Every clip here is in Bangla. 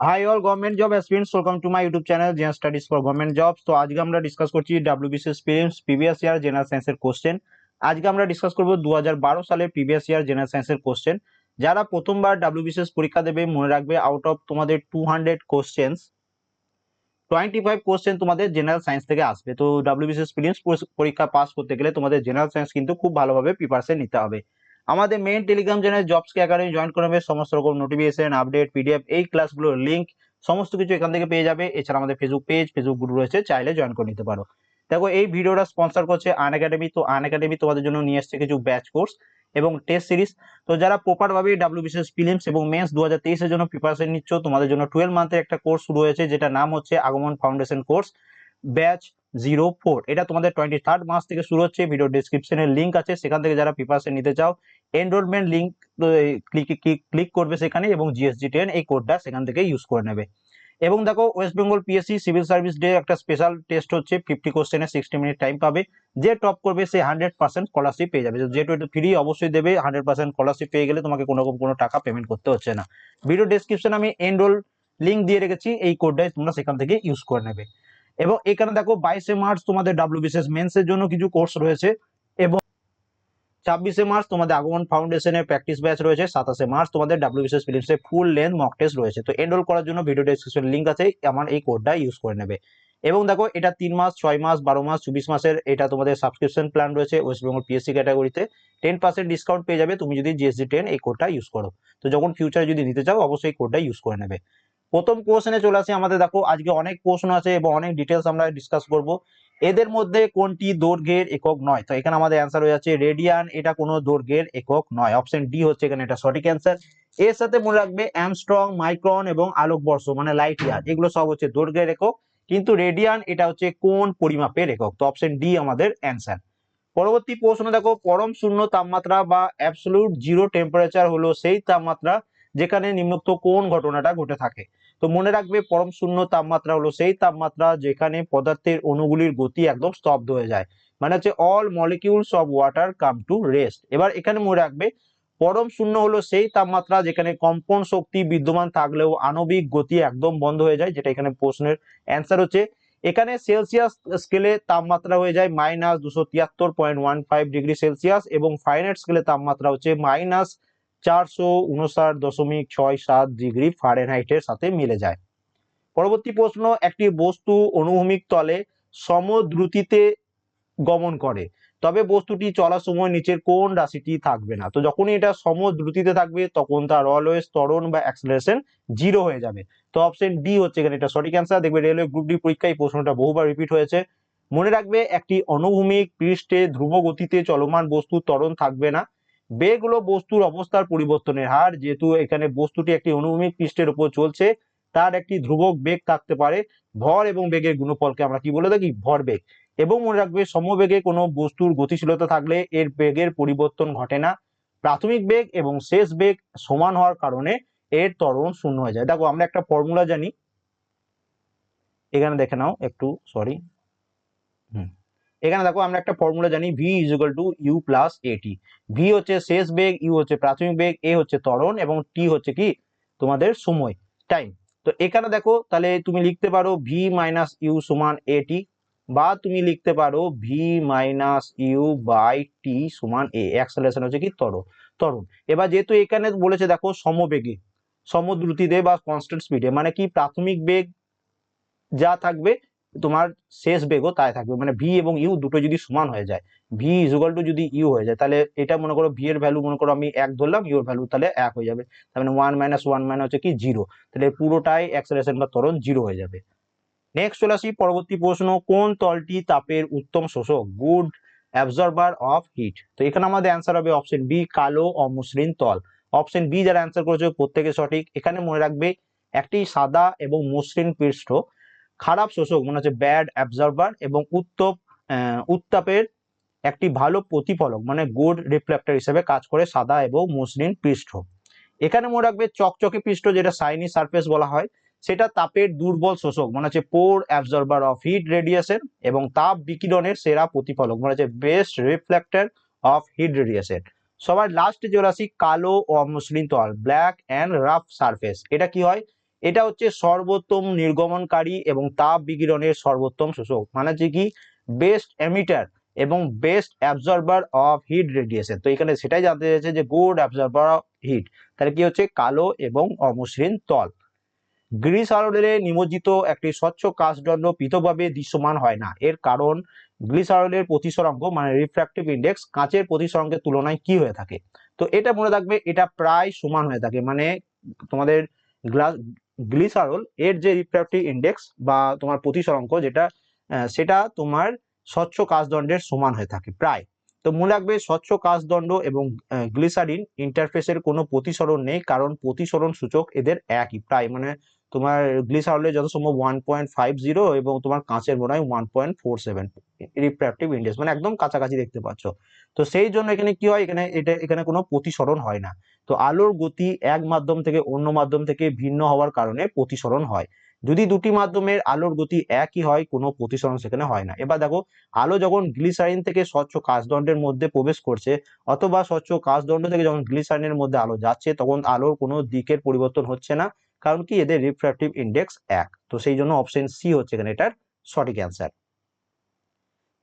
Hi all government job aspirants welcome to my YouTube channel Gen Studies for government jobs তো আজকে আমরা ডিসকাস করছি WBCS prelims previous year general সায়েন্সের কোশ্চেন আজকে আমরা ডিসকাস করব দু সালের প্রিভিয়াস ইয়ার জেনারেল সায়েন্সের কোশ্চেন যারা প্রথমবার ডাব্লিউবিসিএস পরীক্ষা দেবে, মনে রাখবে আউট অফ তোমাদের two hundred questions twenty five question তোমাদের জেনারেল সায়েন্স থেকে আসবে। তো ডাব্লিউবিসিএস প্রিলিমস পরীক্ষা পাস করতে গেলে তোমাদের জেনারেল সায়েন্স কিন্তু খুব ভালোভাবে প্রিপারেশন নিতে হবে। আমাদের মেইন টেলিগ্রাম চ্যানেল জবস কে একাডেমি জয়েন করবে, সমস্ত রকম নোটিফিকেশন আপডেট পিডিএফ এই ক্লাসগুলোর লিঙ্ক সমস্ত কিছু এখান থেকে পেয়ে যাবে। এছাড়া আমাদের ফেসবুক পেজ ফেসবুক গ্রুপ রয়েছে, চাইলে জয়েন করে নিতে পারো। দেখো, এই ভিডিওটা স্পন্সর করছে আন একাডেমি তো আন একাডেমি তোমাদের জন্য নিয়ে এসছে কিছু ব্যাচ কোর্স এবং টেস্ট সিরিজ তো যারা প্রপার ভাবে ডাব্লিউ বিসিএস ফিলিমস এবং মেন্স দু হাজার তেইশের জন্য প্রিপারেশন নিচ্ছ, তোমাদের জন্য টুয়েলভ মান্থের একটা কোর্স শুরু হয়েছে যেটা নাম হচ্ছে Agaman foundation course batch zero four এটা তোমাদের টোয়েন্টি থার্ড মাস থেকে শুরু হচ্ছে ভিডিও ডিসক্রিপশনের লিঙ্ক আছে, সেখান থেকে যারা প্রিপারেশন নিতে চাও এনরোলমেন্ট লিঙ্ক ক্লিক করবে সেখানে এবং জিএসজি টেন এই কোডটা সেখান থেকে ইউজ করে নেবে। এবং দেখো West Bengal PSC civil service day একটা স্পেশাল টেস্ট হচ্ছে ফিফটি কোশ্চেনে সিক্সটি মিনিট টাইম পাবে। যে টপ করবে সে হান্ড্রেড পার্সেন্ট স্কলারশিপ পেয়ে যাবে। যেহেতু এটা ফ্রি অবশ্যই দেবে হান্ড্রেড পার্সেন্ট স্কলারশিপ পেয়ে গেলে তোমাকে কোনো কোনো টাকা পেমেন্ট করতে হচ্ছে না। ভিডিও ডিসক্রিপশনে আমি এনরোল লিঙ্ক দিয়ে রেখেছি, এই কোডটাই তোমরা সেখান থেকে ইউজ করে নেবে। এবং এখানে দেখো বাইশে মার্চ তোমাদের ডাব্লিউবিসিএস মেন্সের জন্য কিছু কোর্স রয়েছে এবং ছাব্বিশে মার্চ তোমাদের আগমন ফাউন্ডেশনের প্র্যাকটিস ব্যাচ রয়েছে, সাতাশে মার্চ তোমাদের ডাব্লিউ ডাব্লিউবিসিএস ফিলিমসে ফুল লেন্থ মক টেস্ট রয়েছে। তো এনরোল করার জন্য ভিডিও ডেসক্রিপশন লিঙ্ক আছে, আমার এই কোডটা ইউজ করে নেবে। এবং দেখো এটা তিন মাস, ছয় মাস, বারো মাস, চব্বিশ মাসের এটা তোমাদের সাবস্ক্রিপশন প্ল্যান রয়েছে ওয়েস্ট বেঙ্গল পিএসসি ক্যাটাগরিতে টেন পার্সেন্ট ডিসকাউন্ট পেয়ে যাবে, তুমি যদি জিএসডি টেন এই কোডটা ইউজ করো। তো যখন ফিউচারে যদি নিতে চাও, অবশ্যই এই কোডটা ইউজ করে নেবে। প্রথম কোশ্চেনে চলে আসে আমাদের। দেখো, আজকে অনেক প্রশ্ন আছে এবং অনেক ডিটেলস আমরা ডিসকাস করব। এদের মধ্যে কোনটি দৈর্ঘ্যের একক নয়? তো এখানে আমাদের অ্যান্সার হয়ে যাচ্ছে রেডিয়ান এটা কোনো দৈর্ঘ্যের একক নয়। অপশন ডি হচ্ছে এখানে এটা সঠিক অ্যান্সার এর সাথে মনে রাখবে অ্যামস্ট্রং মাইক্রন এবং আলোকবর্ষ মানে লাইট ইয়ার এগুলো সব হচ্ছে দৈর্ঘ্যের একক। কিন্তু রেডিয়ান এটা হচ্ছে কোন পরিমাপের একক? তো অপশন ডি আমাদের অ্যান্সার পরবর্তী প্রশ্ন দেখো, পরম শূন্য তাপমাত্রা বা অ্যাবসলুট জিরো টেম্পারেচার হলো সেই তাপমাত্রা যেখানে নিম্নোক্ত কোন ঘটনাটা ঘটে থাকে? তো মনে রাখবে, পরম শূন্য তাপমাত্রা হলো সেই তাপমাত্রা যেখানে পদার্থের অণুগুলির গতি একদম স্তব্ধ হয়ে যায়। মানে হচ্ছে all molecules of water come to rest এবার এখানে মনে রাখবে, পরম শূন্য হলো সেই তাপমাত্রা যেখানে কম্পন শক্তি বিদ্যমান থাকলেও আণবিক গতি একদম বন্ধ হয়ে যায়, যেটা এখানে প্রশ্নের অ্যান্সার হচ্ছে। এখানে সেলসিয়াস স্কেলে তাপমাত্রা হয়ে যায় মাইনাস দুশো তিয়াত্তর point one five degree Celsius এবং ফাইনাইট স্কেলে তাপমাত্রা হচ্ছে মাইনাস চারশো উনষাট দশমিক ছয় সাত ডিগ্রি ফারেনহাইটের সাথে মিলে যায়। পরবর্তী প্রশ্ন, একটি বস্তু অনুভূমিক তলে সমদ্রুতিতে গমন করে, তবে বস্তুটি চলার সময় নিচের কোন রাশিটি থাকবে না? তো যখনই এটা থাকবে, তখন তার অলওয়েজ ত্বরণ বা অ্যাক্সিলারেশন জিরো হয়ে যাবে। তো অপশন ডি হচ্ছে এটা সঠিক অ্যান্সার দেখবে রেলওয়ে গ্রুপ ডি পরীক্ষায় প্রশ্নটা বহুবার রিপিট হয়েছে। মনে রাখবে, একটি অনুভূমিক পৃষ্ঠে ধ্রুব গতিতে চলমান বস্তু ত্বরণ থাকবে না। বেগ হলো বস্তুর অবস্থার পরিবর্তনের হার, যেহেতু এখানে বস্তুটি একটি অনুভূমিক পৃষ্ঠের উপর চলছে, তার একটি ধ্রুবক বেগ থাকতে পারে, ভর এবং বেগের গুণফলকে আমরা কি বলে থাকি? ভর বেগ। এবং মনে রাখবে, সমবেগে কোনো বস্তুর গতিশীলতা থাকলে এর বেগের পরিবর্তন ঘটে না। প্রাথমিক বেগ এবং শেষ বেগ সমান হওয়ার কারণে এর ত্বরণ শূন্য হয়ে যায়। দেখো, আমরা একটা ফর্মুলা জানি। এখানে দেখে নাও, একটু সরি হুম। এখানে দেখো আমরা একটা ফর্মুলা জানি V is equal to U plus AT V হচ্ছে শেষ বেগ ইউ হচ্ছে প্রাথমিক বেগ এ হচ্ছে ত্বরণ এবং টি হচ্ছে কি? তোমাদের সময় টাইম তো এখানে দেখো, তাহলে তুমি লিখতে পারো ভি মাইনাস ইউ সমান এটি বা তুমি লিখতে পারো V minus U by T সমান এ অ্যাক্সেলারেশন হচ্ছে কি? ত্বরণ। ত্বরণ। এবার যেহেতু এখানে বলেছে দেখো সমবেগে, সমদ্রুতিতে বা কনস্ট্যান্ট স্পিডে মানে কি? প্রাথমিক বেগ যা থাকবে তোমার শেষ বেগও তাই থাকবে। মানে ভি এবং ইউ দুটো যদি সমান হয়ে যায় ভি ইজুগাল টু যদি ইউ হয়ে যায়, তাহলে এটা মনে করো ভি এর ভ্যালু মনে করো আমি এক ধরলাম ইউর ভ্যালু তাহলে এক হয়ে যাবে। তার মানে ওয়ান মাইনাস ওয়ান মানে হচ্ছে কি জিরো তাহলে পুরোটাই অ্যাক্সেলারেশন বা ত্বরণ জিরো হয়ে যাবে। নেক্সট চলে আসি পরবর্তী প্রশ্ন, কোন তলটি তাপের উত্তম শোষক? গুড অ্যাবজর্বার অফ হিট তো এখানে আমাদের অ্যান্সার হবে অপশন বি কালো অমসৃণ তল। অপশন বি যারা অ্যান্সার করেছে প্রত্যেকে সঠিক। এখানে মনে রাখবে একটি সাদা এবং মসৃণ পৃষ্ঠ খারাপ শোষক, মনে হচ্ছে ব্যাড অ্যাবজর্বার এবং উত্তপ উত্তাপের একটি ভালো প্রতিফলক মানে গুড রিফ্লেক্টর হিসেবে কাজ করে সাদা এবং মসৃণ পৃষ্ঠ। এখানে মনে রাখবে চকচকে পৃষ্ঠ, যেটা সাইনি সারফেস বলা হয়, সেটা তাপের দুর্বল শোষক মানে হচ্ছে poor absorber of heat radiation এবং তাপ বিকিরণের সেরা প্রতিফলক মানে হচ্ছে best reflector of heat radiation সবার লাস্টে চলে আসি কালো অমসৃণ তল ব্ল্যাক অ্যান্ড রাফ সারফেস এটা কি হয়? এটা হচ্ছে সর্বোত্তম নির্গমনকারী এবং তাপ বিকিরণের সর্বোত্তম শোষক। মানে হচ্ছে কি? বেস্ট এমিটার এবং best absorber of heat radiation তো এখানে সেটাই জানতে চাইছে যে গুড অ্যাবজর্বার অফ হিট তাহলে কি হচ্ছে? কালো এবং অমসৃণ তল। গ্রিস আলোরে নিমজ্জিত একটি স্বচ্ছ কাচদণ্ড পৃথকভাবে দৃশ্যমান হয় না। এর কারণ, গ্রিস গ্লিসারলের প্রতিসরাঙ্ক মানে রিফ্র্যাক্টিভ ইন্ডেক্স কাঁচের প্রতিসরাঙ্কের তুলনায় কি হয়ে থাকে? তো এটা মনে রাখবে, এটা প্রায় সমান হয়ে থাকে। মানে তোমাদের গ্লাস গ্লিসারল এর যে রিফ্র্যাক্টিভ ইন্ডেক্স বা তোমার প্রতিসরাঙ্ক যেটা সেটা তোমার স্বচ্ছ কাজদণ্ডের সমান হয়ে থাকে প্রায়। তো মনে রাখবে স্বচ্ছ কাজদণ্ড এবং গ্লিসারিন ইন্টারফেসের কোনো প্রতিসরণ নেই কারণ প্রতিসরণ সূচক এদের একই প্রায়। মানে তোমার গ্লিসারলের যত সম্ভব ওয়ান পয়েন্ট ফাইভ জিরো এবং তোমার কাঁচের মনে হয় one point four seven refractive index মানে একদম কাছাকাছি দেখতে পাচ্ছ। তো সেই জন্য এখানে কি হয়? এখানে এটা, এখানে কোনো প্রতিসরণ হয় না। তো আলোর গতি এক মাধ্যম থেকে অন্য মাধ্যম থেকে ভিন্ন হওয়ার কারণে প্রতিসরণ হয়। যদি দুটি মাধ্যমের আলোর গতি একই হয়, কোনো প্রতিসরণ সেখানে হয় না। এবার দেখো, আলো যখন গ্লিসারিন থেকে স্বচ্ছ কাচদণ্ডের মধ্যে প্রবেশ করছে, অথবা স্বচ্ছ কাচদণ্ড থেকে যখন গ্লিসারিনের মধ্যে আলো যাচ্ছে, তখন আলোর কোনো দিকের পরিবর্তন হচ্ছে না, কারণ কি? এদের রিফ্র্যাক্টিভ ইন্ডেক্স এক। তো সেই জন্য অপশন সি হচ্ছে এখানে এটার সঠিক অ্যান্সার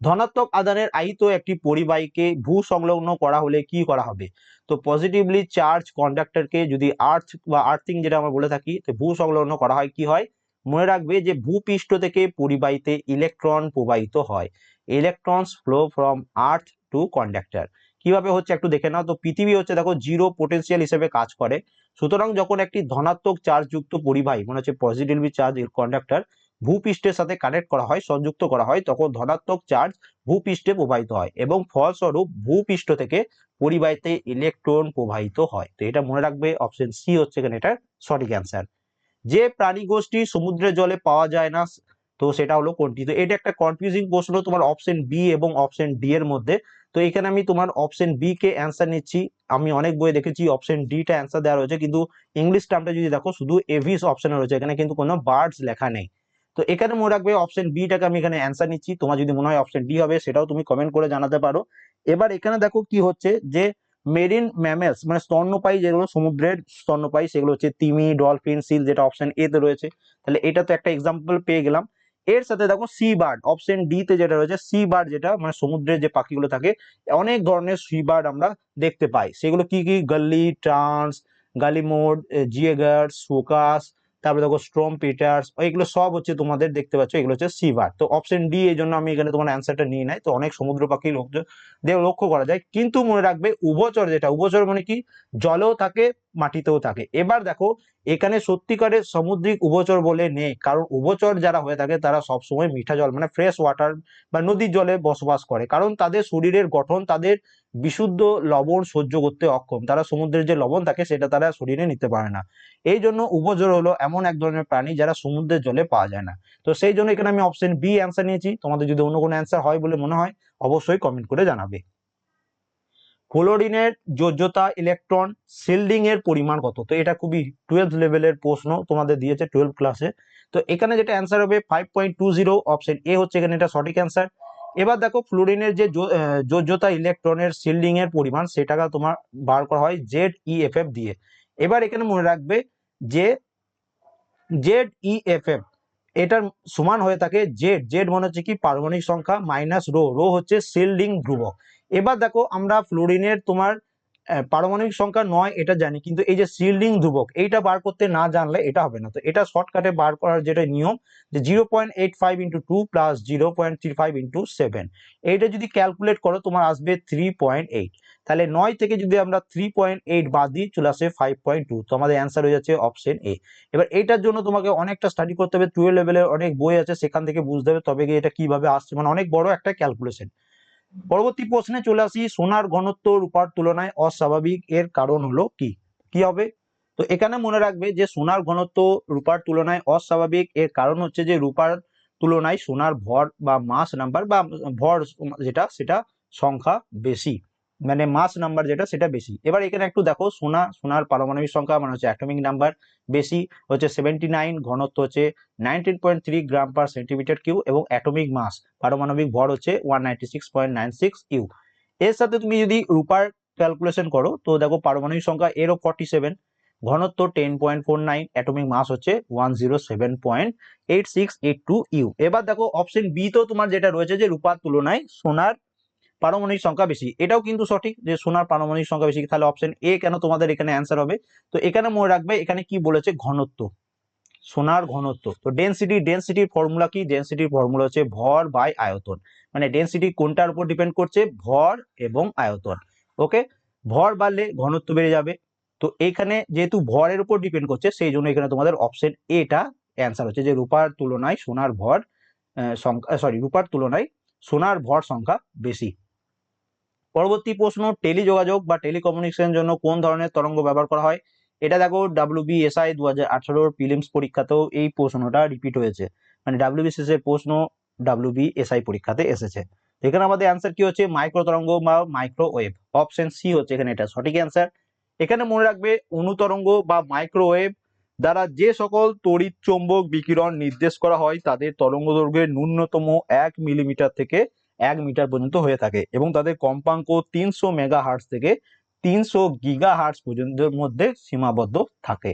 ধনাত্মক আদানের আহিত একটি পরিবাহীকে ভূ সংলগ্ন করা হলে কি করা হবে? তো পজিটিভলি চার্জ কন্ডাক্টরকে যদি আর্থ বা আর্থিং যেটা আমরা বলে থাকি, তো ভূ সংলগ্ন করা হয়, কি হয়? মনে রাখবে যে ভূপৃষ্ঠ থেকে পরিবাহীতে ইলেকট্রন প্রবাহিত হয়। Electrons flow from earth to conductor কীভাবে হচ্ছে একটু দেখে নাও। তো পৃথিবী হচ্ছে দেখো জিরো পোটেনশিয়াল হিসেবে কাজ করে। সুতরাং যখন একটি ধনাত্মক চার্জ যুক্ত পরিবাহী, মনে হচ্ছে পজিটিভলি চার্জ কন্ডাক্টর ভূপৃষ্ঠের সাথে কানেক্ট করা হয়, সংযুক্ত করা হয়, তখন ধনাত্মক চার্জ ভূপৃষ্ঠে প্রবাহিত হয় এবং ফলস্বরূপ ভূপৃষ্ঠ থেকে পরিবাহীতে ইলেকট্রন প্রবাহিত হয়। তো এটা মনে রাখবে অপশন সি হচ্ছে এখানে এটার সঠিক অ্যান্সার যে প্রাণী গোষ্ঠী সমুদ্রের জলে পাওয়া যায় না, তো সেটা হলো কোনটি? তো এটা একটা কনফিউজিং প্রশ্ন, তোমার অপশন বি এবং অপশন ডি এর মধ্যে। তো এখানে আমি তোমার অপশন বি কে অ্যান্সার নিচ্ছি। আমি অনেক বইয়ে দেখেছি অপশন ডি টা অ্যান্সার দেওয়া রয়েছে, কিন্তু ইংলিশ টার্মটা যদি দেখো, শুধু এভিস অপশনে রয়েছে। এখানে কিন্তু কোনো বার্ডস লেখা নেই। তো এখানে মনে রাখবে অপশন বি টাকে আমি এখানে অ্যান্সার নিচ্ছি। তোমার যদি মনে হয় অপশন ডি হবে, সেটাও তুমি কমেন্ট করে জানাতে পারো। এবার এখানে দেখো কি হচ্ছে যে মেরিন ম্যামেলস মানে স্তন্যপায়ী যেগুলো, সমুদ্রের স্তন্যপায়ী, সেগুলো হচ্ছে তিমি ডলফিন সিল যেটা অপশন এ তে রয়েছে। তাহলে এটা তো একটা এক্সাম্পল পেয়ে গেলাম। এর সাথে দেখো সি বার্ড অপশন ডি তে যেটা রয়েছে সি বার্ড যেটা মানে সমুদ্রের যে পাখিগুলো থাকে, অনেক ধরনের সি বার্ড আমরা দেখতে পাই। সেগুলো কি কি? গল্লি ট্রান্স গালিমোড জিয়েগার সোকাস তারপরে দেখো স্ট্রম পিটার্স এইগুলো সব হচ্ছে তোমাদের দেখতে পাচ্ছ, এগুলো হচ্ছে সিভার তো অপশন ডি এই জন্য আমি এখানে তোমার অ্যান্সারটা নিয়ে নাই। তো অনেক সমুদ্র পাখি লোক দেহ লক্ষ্য করা যায়। কিন্তু মনে রাখবে উভচর যেটা, উভচর মানে কি? জলেও থাকে, মাটিতেও থাকে। এবার দেখো, এখানে সত্যিকারের সামুদ্রিক উভচর বলে নেই। কারণ উভচর যারা হয়ে থাকে, তারা সবসময় মিঠা জল মানে ফ্রেশ ওয়াটার বা নদীর জলে বসবাস করে। কারণ তাদের শরীরের গঠন, তাদের বিশুদ্ধ লবণ সহ্য করতে অক্ষম। তারা সমুদ্রের যে লবণ থাকে, সেটা তারা শরীরে নিতে পারে না। এই জন্য উভচর হলো এমন এক ধরনের প্রাণী যারা সমুদ্রের জলে পাওয়া যায় না। তো সেই জন্য এখানে আমি অপশন বি অ্যান্সার নিয়েছি। তোমাদের যদি অন্য কোনো অ্যান্সার হয় বলে মনে হয় অবশ্যই কমেন্ট করে জানাবে। ফ্লোরিনের যোজ্যতা ইলেকট্রন শিল্ডিং এর পরিমাণ কত? তো এটা খুবই টুয়েলভ লেভেলের প্রশ্ন তোমাদের দিয়েছে টুয়েলভ ক্লাসে তো এখানে যেটা অ্যান্সার হবে five point two zero option A হচ্ছে এখানে এটা সঠিক অ্যান্সার এবার দেখো ফ্লোরিনের যে যোজ্যতা ইলেকট্রনের শিল্ডিং এর পরিমাণ, সেটাকে তোমার বার করা হয় জেড ই এফ এফ দিয়ে। এবার এখানে মনে রাখবে যে জেড ই এফ এফ এটার সমান হয়ে থাকে জেড জেড মনে হচ্ছে কি পারমাণবিক সংখ্যা মাইনাস রো রো হচ্ছে শিল্ডিং ধ্রুবক। এবার দেখো আমরা ফ্লোরিনের তোমার পারমাণবিক সংখ্যা নয়, এটা জানি, কিন্তু এই যে শিল্ডিং ধ্রুবক, এইটা বার করতে না জানলে এটা হবে না। তো এটা শর্টকাটে বার করার যেটা নিয়ম, যে zero point eight five into two plus zero point three five seven এইটা যদি ক্যালকুলেট করো, তোমার আসবে থ্রি পয়েন্ট এইট তাহলে নয় থেকে যদি আমরা থ্রি পয়েন্ট এইট বাদ দিই, চলে আসে ফাইভ পয়েন্ট টু তো আমাদের অ্যান্সার হয়ে যাচ্ছে অপশন এ এবার এটার জন্য তোমাকে অনেকটা স্টাডি করতে হবে টুয়েলভ লেভেলের অনেক বই আছে, সেখান থেকে বুঝতে হবে, তবে গিয়ে এটা কীভাবে আসছে। মানে অনেক বড় একটা ক্যালকুলেশন পরবর্তী প্রশ্নে চলে আসি। সোনার ঘনত্ব রূপার তুলনায় অস্বাভাবিক এর কারণ হলো কি? কি হবে? তো এখানে মনে রাখবে যে সোনার ঘনত্ব রূপার তুলনায় অস্বাভাবিক এর কারণ হচ্ছে যে রূপার তুলনায় সোনার ভর বা মাস নাম্বার বা ভর যেটা, সেটা সংখ্যা বেশি। মানে মাস নাম্বার যেটা, সেটা বেশি। এবার এখানে একটু দেখো, সোনা, সোনার পারমাণবিক সংখ্যা মানে হচ্ছে অ্যাটমিক নাম্বার বেশি, হচ্ছে সেভেন্টি নাইন ঘনত্ব হচ্ছে nineteen point three gram per centimetre Q এবং অ্যাটমিক মাস পারমাণবিক ভর হচ্ছে one ninety six point nine six U এর সাথে তুমি যদি রূপার ক্যালকুলেশন করো, তো দেখো পারমাণবিক সংখ্যা এরও ফর্টি সেভেন ঘনত্ব ten point four nine atomic mass হচ্ছে one zero seven point eight six eight two U এবার দেখো অপশন বি তো তোমার যেটা রয়েছে যে রূপার তুলনায় সোনার পারমাণবিক সংখ্যা বেশি। এটাও কিন্তু সঠিক যে সোনার পারমাণবিক সংখ্যা বেশি, তাহলে অপশন এ কেন তোমাদের এখানে অ্যান্সার হবে? তো এখানে মনে রাখবে, এখানে কি বলেছে? ঘনত্ব। সোনার ঘনত্ব। তো ডেন্সিটি ডেন্সিটির ফর্মুলা কি? ডেন্সিটির ফর্মুলা হচ্ছে ভর বাই আয়তন। মানে ডেন্সিটি কোনটার উপর ডিপেন্ড করছে? ভর এবং আয়তন। ওকে ভর বাড়লে ঘনত্ব বেড়ে যাবে। তো এখানে যেহেতু ভরের উপর ডিপেন্ড করছে, সেই জন্য এখানে তোমাদের অপশন এটা অ্যান্সার হচ্ছে যে রূপার তুলনায় সোনার ভর সংখ্যা সরি রূপার তুলনায় সোনার ভর সংখ্যা বেশি। পরবর্তী প্রশ্ন, টেলিযোগাযোগ বা টেলিকমিউনিকেশনের জন্য কোন ধরনের তরঙ্গ ব্যবহার করা হয়? এটা দেখো ডাব্লিউবিএসআই দু হাজার আঠারোর প্রিলিমস পরীক্ষাতেও এই প্রশ্নটা রিপিট হয়েছে। মানে ডাব্লিউবিসিএস এর প্রশ্ন ডাব্লিউবিএসআই পরীক্ষাতে এসেছে। এখানে আমাদের অ্যান্সার কি হচ্ছে? মাইক্রো তরঙ্গ বা মাইক্রোওয়েভ। অপশন সি হচ্ছে এখানে এটা সঠিক অ্যান্সার এখানে মনে রাখবে অনুতরঙ্গ বা মাইক্রোওয়েভ দ্বারা যে সকল তড়িৎ চৌম্বক বিকিরণ নির্দেশ করা হয়, তাদের তরঙ্গ দৈর্ঘ্যের ন্যূনতম এক মিলিমিটার থেকে এক মিটার পর্যন্ত হয়ে থাকে এবং তাদের কম্পাঙ্ক তিনশো মেগা হার্টস থেকে তিনশো গিগা হার্টস পর্যন্ত মধ্যে সীমাবদ্ধ থাকে।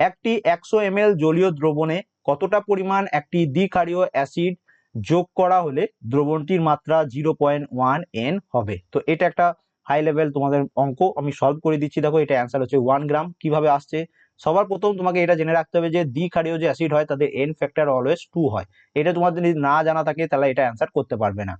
একটি একশো এম জলীয় দ্রবণে কতটা পরিমাণ একটি দ্বিক্ষারীয় অ্যাসিড যোগ করা হলে দ্রবণটির মাত্রা জিরো পয়েন্ট ওয়ান এন হবে? তো এটা একটা হাই লেভেল তোমাদের অঙ্ক। আমি সলভ করে দিচ্ছি। দেখো এটা অ্যান্সার হচ্ছে ওয়ান গ্রাম কীভাবে আসছে? সবার প্রথম তোমাকে এটা জেনে রাখতে হবে যে দ্বিক্ষারীয় যে অ্যাসিড হয়, তাদের এন ফ্যাক্টর অলওয়েজ টু হয়। এটা তোমাদের যদি না জানা থাকে, তাহলে এটা অ্যান্সার করতে পারবে না।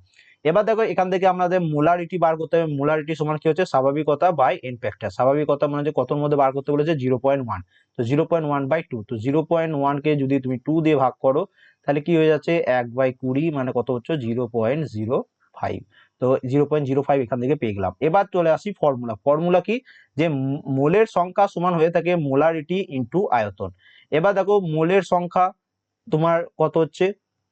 এবার দেখো, এখান থেকে আমাদের মোলারিটি বার করতে হবে। মোলারিটি সমান কি হচ্ছে? স্বাভাবিকতা বাই এন ফ্যাক্টর স্বাভাবিকতা মানে হচ্ছে কতর মধ্যে বার করতে বলেছে? জিরো পয়েন্ট ওয়ান তো zero point one by two তো জিরো পয়েন্ট ওয়ানকে যদি তুমি টু দিয়ে ভাগ করো, তাহলে কি হয়ে যাচ্ছে? এক বাই কুড়ি মানে কত হচ্ছে? জিরো পয়েন্ট জিরো ফাইভ তো জিরো পয়েন্ট জিরো ফাইভ এখান থেকে পেয়ে গেলাম। এবার চলে আসি ফর্মুলা ফর্মুলা কি? যে মোলের সংখ্যা সমান হয়ে থাকে মোলারিটি ইন্টু আয়তন। এবার দেখো মোলের সংখ্যা তোমার কত হচ্ছে?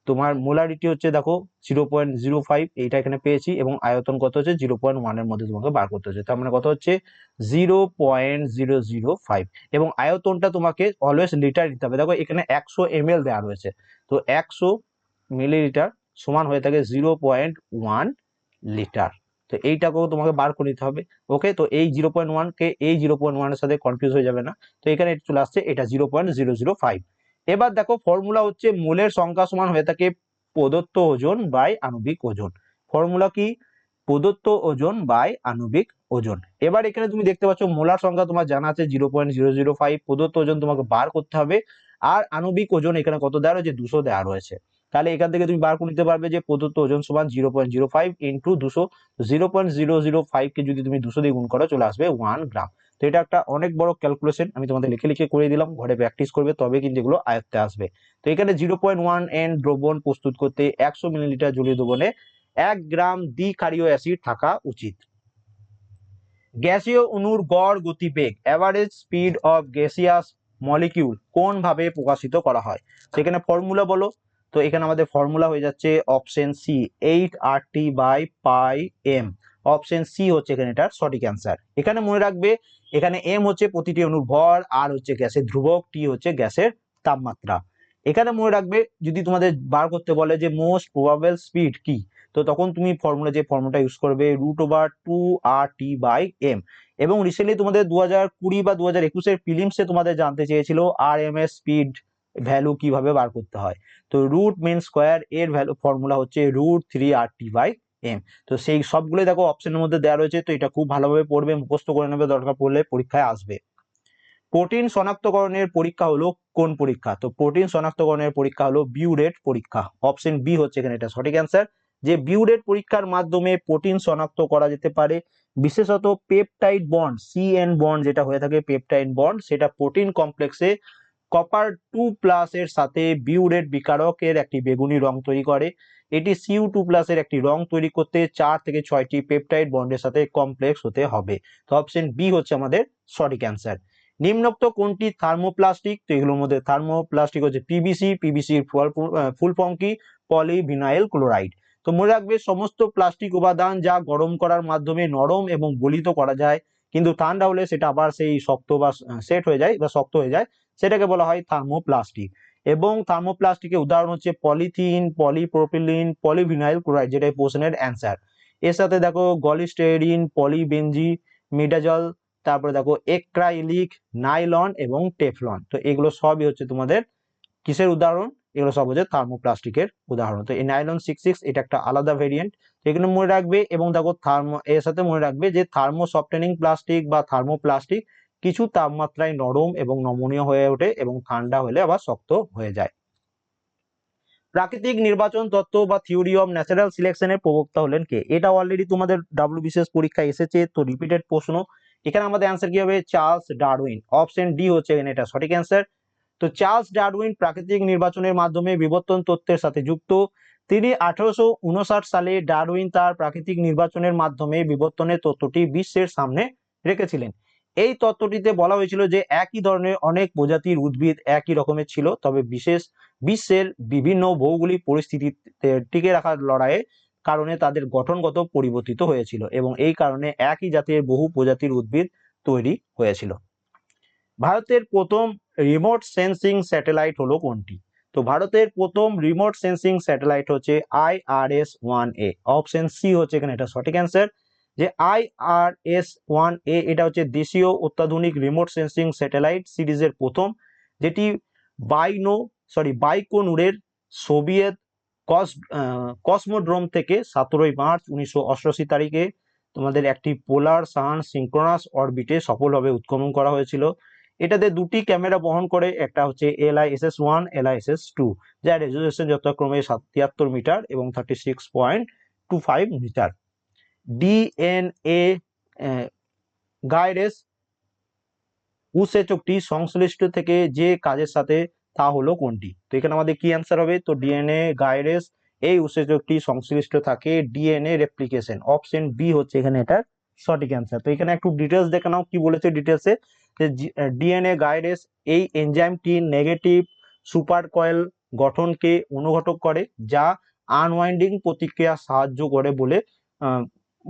তোমার মোলারিটি হচ্ছে দেখো জিরো পয়েন্ট জিরো ফাইভ এইটা এখানে পেয়েছি এবং আয়তন কত হচ্ছে? জিরো পয়েন্ট ওয়ানের মধ্যে তোমাকে বার করতে হচ্ছে। তার মানে কত হচ্ছে? Zero point zero zero five এবং আয়তনটা তোমাকে অলওয়েজ লিটার দিতে হবে। দেখো এখানে একশো এম দেওয়া রয়েছে। তো একশো মিলিলিটার সমান হয়ে থাকে জিরো পয়েন্ট ওয়ান লিটার তো এইটাকেও তোমাকে বার করে নিতে হবে। ওকে তো এই জিরো পয়েন্ট ওয়ানকে এই জিরো পয়েন্ট ওয়ানের সাথে কনফিউজ হয়ে যাবে না। তো এখানে চলে আসছে, এটা zero point zero zero five এবার দেখো ফর্মুলা হচ্ছে মোলের সংখ্যা সমান হয়ে থাকে প্রদত্ত ওজন বাই আণবিক ওজন। ফর্মুলা কি? প্রদত্ত ওজন বাই আণবিক ওজন। এবার এখানে তুমি দেখতে পাচ্ছ, মোলার সংখ্যা তোমার জানা আছে zero point zero zero five প্রদত্ত ওজন তোমাকে বার করতে হবে। আর আণবিক ওজন এখানে কত দেওয়া রয়েছে? দুশো দেওয়া রয়েছে। তাহলে এখান থেকে তুমি বার করে নিতে পারবে যে প্রদত্ত ওজন সমান zero point zero five into দুশো জিরো পয়েন্ট জিরো জিরো ফাইভকে যদি তুমি দুশো দিয়ে গুণ করো, চলে আসবে ওয়ান গ্রাম তো এটা একটা অনেক বড় ক্যালকুলেশন আমি তোমাদের লিখে লিখে করে দিলাম, ঘরে প্র্যাকটিস করবে, তবে কিন্তু এগুলো আয়ত্তে আসবে। তো এখানে জিরো পয়েন্ট ওয়ান এন দ্রবণ প্রস্তুত করতে একশো মিলিলিটার জলীয় দ্রবণে এক গ্রাম দ্বিক্ষারীয় অ্যাসিড থাকা উচিত। গ্যাসীয় অণুর গড় গতিবেগ average speed of gaseous molecule কোন ভাবে প্রকাশিত করা হয়? সেখানে ফর্মুলা বলো তো এখানে আমাদের ফর্মুলা হয়ে যাচ্ছে option C eight R T by pi M option C হচ্ছে এখানে এটার সঠিক অ্যান্সার এখানে মনে রাখবে, এখানে এম হচ্ছে প্রতিটি অণুর ভর, আর হচ্ছে গ্যাসের ধ্রুবক টি হচ্ছে গ্যাসের তাপমাত্রা। এখানে মনে রাখবে, যদি তোমাদের বার করতে বলে যে মোস্ট প্রবাবল স্পিড কি, তো তখন তুমি ফর্মুলা যে ফর্মুলাটা ইউজ করবে root over two R T by M এবং রিসেন্টলি তোমাদের দু হাজার কুড়ি বা দু হাজার একুশের ফিলিমসে তোমাদের জানতে চেয়েছিল R M S speed value কীভাবে বার করতে হয়? তো রুট মেন স্কোয়ার এর ভ্যালু ফর্মুলা হচ্ছে root three R T by M তো সেই সবগুলোই দেখো অপশনের মধ্যে দেওয়া রয়েছে, তো এটা খুব ভালোভাবে পড়বে, মুখস্থ করে নেবে, দরকার পড়লে পরীক্ষায় আসবে। প্রোটিন শনাক্তকরণের পরীক্ষা হলো কোন পরীক্ষা? তো প্রোটিন শনাক্তকরণের পরীক্ষা হলো বিউরেট পরীক্ষা। অপশন বি হচ্ছে এখানে এটা সঠিক অ্যান্সার যে বিউরেট পরীক্ষার মাধ্যমে প্রোটিন শনাক্ত করা যেতে পারে, বিশেষত পেপটাইড বন্ড সিএন বন্ড যেটা হয়ে থাকে পেপটাইড বন্ড সেটা প্রোটিন কমপ্লেক্সে কপার টু প্লাস এর সাথে বিউরেট বিকারকের একটি বেগুনি রং তৈরি করে। এটি সিউ টু প্লাস এর একটি রং তৈরি করতে চার থেকে ছয়টি পেপটাইড বন্ডের সাথে কমপ্লেক্স হতে হবে। তো অপশন বি হচ্ছে আমাদের সঠিক অ্যান্সার নিম্নোক্ত কোনটি থার্মোপ্লাস্টিক তো এগুলোর মধ্যে থার্মোপ্লাস্টিক হচ্ছে পিবিসি পিবিসির ফুল ফর্ম পলিভিনাইল ক্লোরাইড তো মনে রাখবে সমস্ত প্লাস্টিক উপাদান যা গরম করার মাধ্যমে নরম এবং গলিত করা যায়, কিন্তু ঠান্ডা হলে সেটা আবার সেই শক্ত বা সেট হয়ে যায় বা শক্ত হয়ে যায়। সেটাকে বলা হয় থার্মোপ্লাস্টিক এবং থার্মোপ্লাস্টিকের উদাহরণ হচ্ছে পলিথিন, পলিপ্রোপিলিন, পলিভিনাইল ক্লোরাইড, যেটা এই প্রশ্নের অ্যান্সার। এর সাথে দেখো গলিস্টেরিন, পলিবেনজি মিডাজল তারপরে দেখো এক্রাইলিক নাইলন এবং টেফলন। তো এগুলো সবই হচ্ছে তোমাদের কিসের উদাহরণ? এগুলো সব হচ্ছে থার্মোপ্লাস্টিকের উদাহরণ। তো এই নাইলন সিক্স সিক্স এটা একটা আলাদা ভেরিয়েন্ট এগুলো মনে রাখবে এবং দেখো থার্মো, এর সাথে মনে রাখবে যে থার্মো সফটেনিং প্লাস্টিক বা থার্মোপ্লাস্টিক কিছু তাপমাত্রায় নরম এবং নমনীয় হয়ে ওঠে এবং ঠান্ডা হলে আবার শক্ত হয়ে যায়। প্রাকৃতিক নির্বাচন তত্ত্ব বা থিওরি অফ ন্যাচারাল সিলেকশনের প্রবক্তা হলেন কে? এটা অলরেডি তোমাদের ডাব্লিউবিসিএস পরীক্ষায় এসেছে, তো রিপিটেড প্রশ্ন। এখানে আমাদের অ্যান্সার কি হবে? Charles Darwin. অপশন ডি হচ্ছে এটা সঠিক অ্যান্সার তো চার্লস ডারউইন প্রাকৃতিক নির্বাচনের মাধ্যমে বিবর্তন তত্ত্বের সাথে যুক্ত। তিনি আঠারোশো উনষাট সালে ডারউইন তার প্রাকৃতিক নির্বাচনের মাধ্যমে বিবর্তনের তত্ত্বটি বিশ্বের সামনে রেখেছিলেন। এই তত্ত্বটিতে বলা হয়েছিল যে একই ধরনের অনেক প্রজাতির উদ্ভিদ একই রকমের ছিল, তবে বিশেষ বিশ্বের বিভিন্ন ভৌগোলিক পরিস্থিতিতে টিকে রাখার লড়াইয়ে কারণে তাদের গঠনগত পরিবর্তিত হয়েছিল এবং এই কারণে একই জাতের বহু প্রজাতির উদ্ভিদ তৈরি হয়েছিল। ভারতের প্রথম রিমোট সেন্সিং স্যাটেলাইট হলো কোনটি? তো ভারতের প্রথম রিমোট সেন্সিং স্যাটেলাইট হচ্ছে IRS one A, option C হচ্ছে এখানে এটা সঠিক অ্যান্সার। যে আইআরএস ওয়ান এ, এটা হচ্ছে দেশীয় অত্যাধুনিক রিমোট সেন্সিং স্যাটেলাইট সিরিজের প্রথম, যেটি বাইনো সরি বাইকোনুরের সোভিয়েত কস কসমোড্রোম থেকে সতেরোই মার্চ উনিশশো অষ্টআশি তারিখে তোমাদের একটি পোলার সান সিঙ্ক্রোনাস অরবিটে সফলভাবে উৎক্ষেপণ করা হয়েছিল। এটাতে দুটি ক্যামেরা বহন করে, একটা হচ্ছে এলআইএসএস ওয়ান এলআইএসএস টু, যার রেজুলেশন যথাক্রমে তিয়াত্তর মিটার এবং thirty six point two five metre. DNA গাইডেস উৎসেচকটি সংশ্লিষ্ট থেকে যে কাজের সাথে তা হলো কোনটি? তো এখানে আমাদের কি অ্যান্সার হবে? তো ডিএনএ, গাইডেস এই উৎসেচকটি সংশ্লিষ্ট থাকে ডিএনএ রেপ্লিকেশন অপশন বি হচ্ছে এখানে এটার সঠিক অ্যান্সার তো এখানে একটু ডিটেলস দেখে নাও কি বলেছে ডিটেলসে যে ডিএনএ, গাইডেস এই এনজাইমটি নেগেটিভ সুপার কয়েল গঠনকে অনুঘটক করে, যা আনওয়াইন্ডিং প্রতিক্রিয়া সাহায্য করে বলে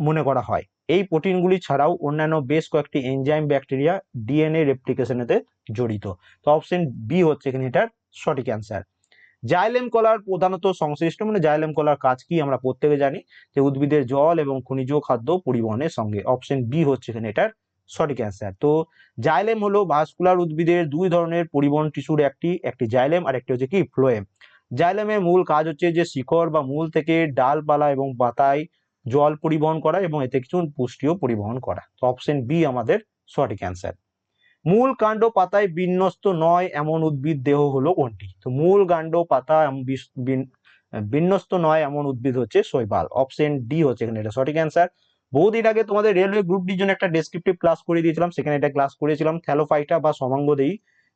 মনে করা হয়। এই প্রোটিনগুলি ছাড়াও অন্যান্য বেশ কয়েকটি এনজাইম ব্যাকটেরিয়া ডিএনএ রেপ্লিকেশনেতে জড়িত। তো অপশন বি হচ্ছে এখানে এটার সঠিক অ্যান্সার। জাইলেম কলার প্রধানত সংশ্লিষ্ট মানে জাইলেম কলার কাজ কি আমরা প্রত্যেকে জানি যে উদ্ভিদের জল এবং খনিজ খাদ্য পরিবহনের সঙ্গে। অপশন বি হচ্ছে এখানে এটার সঠিক অ্যান্সার। তো জাইলেম হলো ভাস্কুলার উদ্ভিদের দুই ধরনের পরিবহন টিস্যুর একটি একটি জাইলেম আর একটি হচ্ছে কি ফ্লোয়েম। জাইলেমের মূল কাজ হচ্ছে যে শিকড় বা মূল থেকে ডালপালা এবং পাতায় জল পরিবহন করা এবং এতে কিছু পুষ্টিও পরিবহন করা। তো অপশন বি আমাদের সঠিক অ্যান্সার মূল কাণ্ড পাতায় বিন্যস্ত নয় এমন উদ্ভিদ দেহ হলো কোনটি তো মূল কাণ্ড পাতা বিন্যস্ত নয় এমন উদ্ভিদ হচ্ছে শৈবাল। অপশন ডি হচ্ছে এখানে এটা সঠিক অ্যান্সার বহুদিন আগে তোমাদের রেলওয়ে গ্রুপ ডির জন্য একটা ডেসক্রিপটিভ ক্লাস করে দিয়েছিলাম, সেখানে এটা ক্লাস করেছিলাম থ্যালোফাইটা বা সমাঙ্গদেয়ী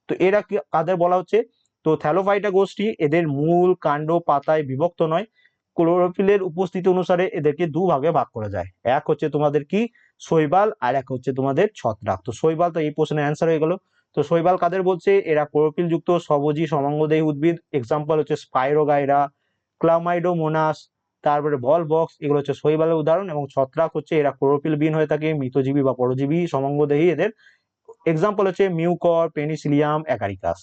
তো এরা কাদের বলা হচ্ছে? তো থ্যালোফাইটা গোষ্ঠী এদের মূল কাণ্ড পাতায় বিভক্ত নয় ক্লোরোফিলের উপস্থিতি অনুসারে এদেরকে দু ভাগে ভাগ করা যায়। এক হচ্ছে তোমাদের কি? শৈবাল আর এক হচ্ছে তোমাদের ছত্রাক। তো শৈবাল তো এই প্রশ্নের অ্যান্সার হয়ে গেল। তো শৈবাল কাদের বলছে? এরা ক্লোরোফিল যুক্ত সবজি সমাঙ্গদেহী উদ্ভিদ। এক্সাম্পল হচ্ছে স্পাইরোগাইরা, ক্লামাইডোমোনাস, তারপরে বল বক্স এগুলো হচ্ছে শৈবালের উদাহরণ এবং ছত্রাক হচ্ছে এরা ক্লোরোফিল বিন হয়ে থাকে, মৃতজীবী বা পরজীবী সমাঙ্গদেহী এদের। এক্সাম্পল হচ্ছে Mucor, Penicillium, Agaricus.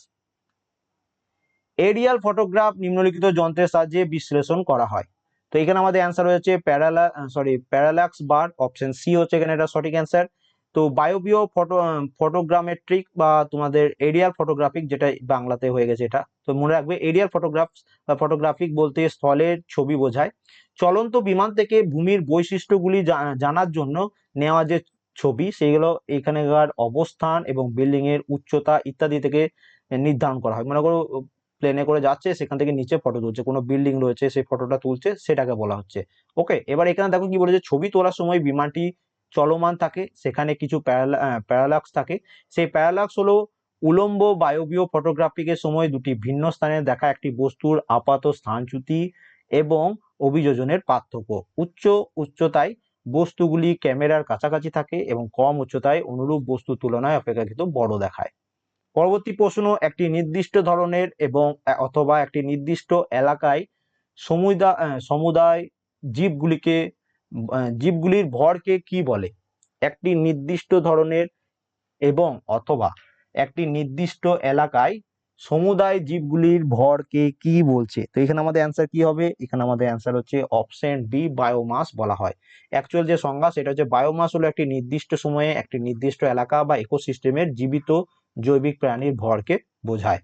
Aerial photograph নিম্নলিখিত যন্ত্রের সাহায্যে বিশ্লেষণ করা হয়। তো এখানে আমাদের অ্যান্সার হয়েছে parallax sorry parallax bar option C হচ্ছে এখানে এটা সঠিক অ্যান্সার তো বায়োবিও ফটো ফটোগ্রামেট্রিক বা তোমাদের এরিয়াল ফটোগ্রাফিক যেটা বাংলাতে হয়ে গেছে এটা। তো মনে রাখবে এরিয়াল ফটোগ্রাফ বা ফটোগ্রাফিক বলতে স্থলের ছবি বোঝায়। চলন্ত বিমান থেকে ভূমির বৈশিষ্ট্যগুলি জানার জন্য নেওয়া যে ছবি, সেগুলো এখানকার অবস্থান এবং বিল্ডিং এর উচ্চতা ইত্যাদি থেকে নির্ধারণ করা হয়। মনে করো প্লেনে করে যাচ্ছে, সেখান থেকে নিচে ফটো তুলছে, কোনো বিল্ডিং রয়েছে, সেই ফটোটা তুলছে, সেটাকে বলা হচ্ছে। ওকে এবার এখানে দেখো কি বলেছে, ছবি তোলার সময় বিমানটি চলমান থাকে, সেখানে কিছু প্যারালাক্স থাকে। সেই প্যারালাক্স হলো উলম্ব বায়বীয় ফটোগ্রাফিকের সময় দুটি ভিন্ন স্থানে দেখা একটি বস্তুর আপাত স্থানচ্যুতি এবং অভিযোজনের পার্থক্য। উচ্চ উচ্চতায় বস্তুগুলি ক্যামেরার কাছাকাছি থাকে এবং কম উচ্চতায় অনুরূপ বস্তুর তুলনায় অপেক্ষাকৃত বড় দেখায়। পরবর্তী প্রশ্ন, একটি নির্দিষ্ট ধরনের এবং অথবা একটি নির্দিষ্ট এলাকায় সমুদায় সমুদায় জীবগুলিকে জীবগুলির ভরকে কি বলে? একটি নির্দিষ্ট ধরনের এবং, অথবা একটি নির্দিষ্ট এলাকায় সমুদায় জীবগুলির ভরকে কি বলছে? তো এখানে আমাদের অ্যান্সার কি হবে? এখানে আমাদের অ্যান্সার হচ্ছে অপশন ডি বায়োমাস বলা হয়। অ্যাকচুয়াল যে সংজ্ঞা, সেটা হচ্ছে বায়োমাস হলো একটি নির্দিষ্ট সময়ে একটি নির্দিষ্ট এলাকা বা ইকোসিস্টেমের জীবিত জৈবিক প্রাণীর ভরকে বোঝায়।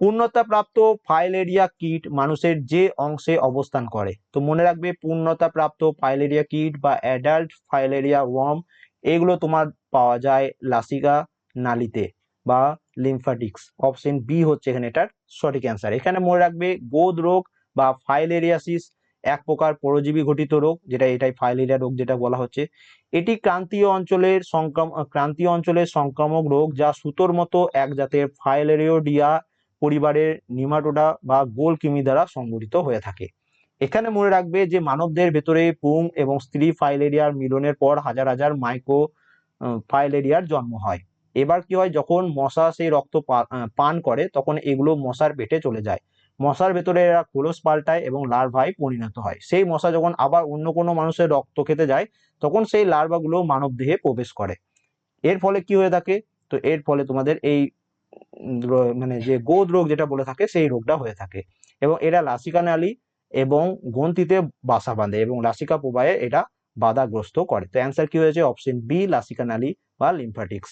পূর্ণতা প্রাপ্ত ফাইলেরিয়া কিট মানুষের যে অংশে অবস্থান করে। তো মনে রাখবে পূর্ণতা প্রাপ্ত ফাইলেরিয়া কিট বা অ্যাডাল্ট ফাইলেরিয়া ওয়ার্ম, এগুলো তোমার পাওয়া যায় লাসিকা নালিতে বা লিমফাটিক্স। অপশন বি হচ্ছে এখানে এটার সঠিক অ্যান্সার। এখানে মনে রাখবে গোদ রোগ বা ফাইলেরিয়াসিস এক প্রকার পরজীবী ঘটিত রোগ, যেটা এটাই ফাইলেরিয়া রোগ যেটা বলা হচ্ছে। এটি ক্রান্তীয় অঞ্চলের সংক্রাম, ক্রান্তীয় অঞ্চলের সংক্রামক রোগ যা সুতোর মতো এক জাতের ফাইলেরিওডিয়া পরিবারের নিমাটোডা বা গোল কৃমি দ্বারা সংগঠিত হয়ে থাকে। এখানে মনে রাখবে যে মানবদের ভেতরে পুং এবং স্ত্রী ফাইলেরিয়ার মিলনের পর হাজার হাজার মাইক্রো ফাইলেরিয়ার জন্ম হয়। এবার কি হয়, যখন মশা সেই রক্ত পান করে, তখন এগুলো মশার পেটে চলে যায়। মশার ভেতরে এরা খোলস পাল্টায় এবং লার্ভায় পরিণত হয়। সেই মশা যখন আবার অন্য কোনো মানুষের রক্ত খেতে যায়, তখন সেই লার্ভাগুলো মানব দেহে প্রবেশ করে। এর ফলে কি হয়ে থাকে? তো এর ফলে তোমাদের এই মানে যে গোদ রোগ যেটা বলে থাকে, সেই রোগটা হয়ে থাকে। এবং এরা লাসিকা নালী এবং গ্রন্থিতে বাসা বাঁধে এবং লাসিকা প্রবাহে এটা বাধাগ্রস্ত করে। তো অ্যান্সার কি হয়েছে? অপশন বি লাসিকা নালী বা লিম্ফাটিক্স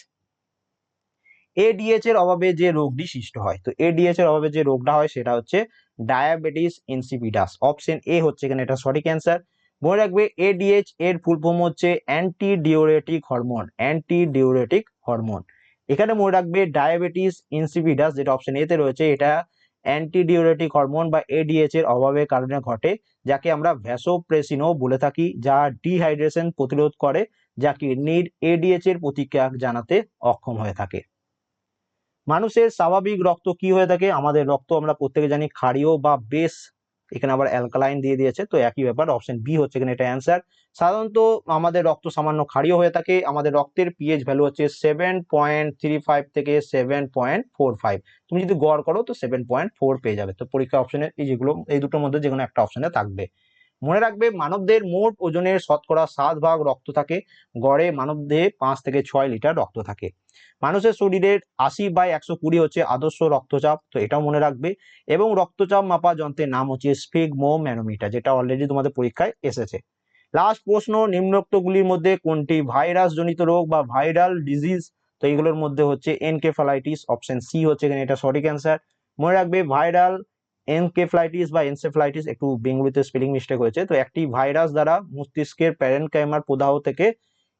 এডিএচ এর অভাবে যে রোগটি সৃষ্ট হয়। তো এডিএচ এর অভাবে যে রোগটা হয় সেটা হচ্ছে ডায়াবেটিস ইনসিপিডাস অপশন এ হচ্ছে এখানে এটা সঠিক অ্যান্সার মনে রাখবে এডিএচ এর ফুল ফর্ম হচ্ছে anti diuretic hormone anti diuretic hormone এখানে মনে রাখবে ডায়াবেটিস ইনসিপিডাস যেটা অপশন এতে রয়েছে, এটা অ্যান্টি ডিউরেটিক হরমোন বা এডিএচ এর অভাবের কারণে ঘটে, যাকে আমরা ভ্যাসোপ্রেসিনও বলে থাকি, যা ডিহাইড্রেশন প্রতিরোধ করে যা কিডনির এডিএচ এর প্রতিক্রিয়া জানাতে অক্ষম হয়ে থাকে। মানুষের স্বাভাবিক রক্ত কি হয়ে থাকে? আমাদের রক্ত আমরা প্রত্যেকে জানি ক্ষারীয় বা বেস এখানে আবার অ্যালকালাইন দিয়ে দিয়েছে, তো একই ব্যাপার অপশন বি হচ্ছে এখানে এটা অ্যান্সার সাধারণত আমাদের রক্ত সামান্য ক্ষারীয় হয়ে থাকে, আমাদের রক্তের পিএইচ ভ্যালু হচ্ছে সেভেন পয়েন্ট থ্রি ফাইভ থেকে সেভেন পয়েন্ট ফোর ফাইভ তুমি যদি গড় করো, তো সেভেন পয়েন্ট ফোর পেয়ে যাবে। তো পরীক্ষা অপশনে এই যেগুলো, এই দুটোর মধ্যে যে কোনো একটা অপশনে থাকবে। মনে রাখবে, মানবদের মোট ওজনের শতকরা সাত ভাগ রক্ত থাকে। গড়ে মানবদেহে পাঁচ থেকে ছয় লিটার রক্ত থাকে। মানুষের শরীরের আশি বাই একশো কুড়ি হচ্ছে আদর্শ রক্তচাপ, তো এটাও মনে রাখবে। এবং রক্তচাপ মাপা যন্ত্রের নাম হচ্ছে স্পিগমো ম্যানোমিটার যেটা অলরেডি তোমাদের পরীক্ষায় এসেছে। লাস্ট প্রশ্ন, নিম্নোক্তগুলির মধ্যে কোনটি ভাইরাস জনিত রোগ বা ভাইরাল ডিজিজ? তো এগুলোর মধ্যে হচ্ছে এনকেফালাইটিস, অপশন সি হচ্ছে এখানে এটা সঠিক অ্যান্সার মনে রাখবে, ভাইরাল এনকেফ্লাইটিস বা এনসেফ্লাইটিস, একটু বেঙ্গলিতে স্পেলিং মিস্টেক হয়েছে, তো একটি ভাইরাস দ্বারা মস্তিষ্কের প্যারেনকাইমার প্রদাহ থেকে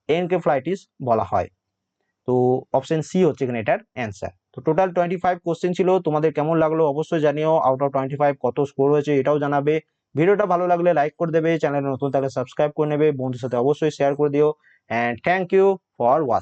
এনকেফ্লাইটিস বলা হয়। তো অপশন সি হচ্ছে এখানে এটার অ্যান্সার তো টোটাল টোয়েন্টি ফাইভ কোশ্চেন ছিল, তোমাদের কেমন লাগল অবশ্যই জানিও আউট অফ টোয়েন্টি ফাইভ কত স্কোর হয়েছে এটাও জানাবে। ভিডিওটা ভালো লাগলে লাইক করে দেবে চ্যানেলে নতুন থাকলে সাবস্ক্রাইব করে নেবে, বন্ধুর সাথে অবশ্যই শেয়ার করে দিও and thank you for watch